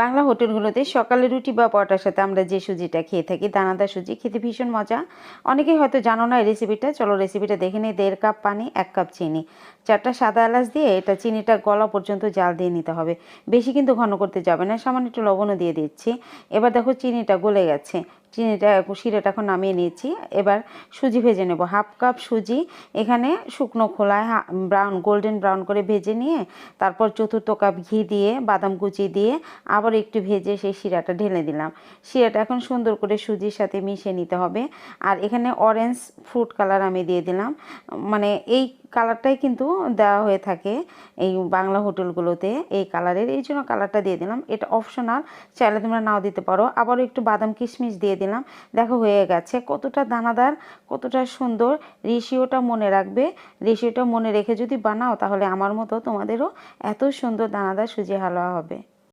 বাংলা হোটেলগুলোতে সকালে রুটি বা পরোটার সাথে আমরা যে সুজিটা খেয়ে থাকি, দানাদার সুজি, খেতে ভীষণ মজা। অনেকেই হয়তো জানো না এই রেসিপিটা চলো রেসিপিটা দেখে নিই। দেড় কাপ পানি, এক কাপ চিনি। চারটা সাদা এলাচ দিয়ে এটা চিনিটা গলা পর্যন্ত জাল দিয়ে নিতে হবে। বেশি কিন্তু ঘন করতে যাবে না। সামান্য একটু লবণও দিয়ে দিচ্ছি। এবার দেখো চিনিটা গলে গেছে। চিনিটা, শিরাটা এখন নামিয়ে নিয়েছি। এবার সুজি ভেজে নেব। হাফ কাপ সুজি এখানে শুকনো খোলায় ব্রাউন, গোল্ডেন ব্রাউন করে ভেজে নিয়ে তারপর চতুর্থ কাপ ঘি দিয়ে, বাদাম কুচি দিয়ে আবার একটু ভেজে সেই শিরাটা ঢেলে দিলাম। শিরাটা এখন সুন্দর করে সুজির সাথে মিশিয়ে নিতে হবে। আর এখানে অরেঞ্জ ফ্রুট কালার আমি দিয়ে দিলাম। মানে এই কালারটাই কিন্তু দেওয়া হয়ে থাকে এই বাংলা হোটেলগুলোতে। এই কালারের এই জন্য কালারটা দিয়ে দিলাম। এটা অপশনাল চাইলে তোমরা নাও দিতে পারো। আবারও একটু বাদাম কিশমিশ দিয়ে দিলাম। দেখো, হয়ে গেছে। কতটা দানাদার, কতটা সুন্দর। রেশিওটা মনে রাখবে। রেশিওটা মনে রেখে যদি বানাও, তাহলে আমার মতো তোমাদেরও এত সুন্দর দানাদার সুজি হালুয়া হবে।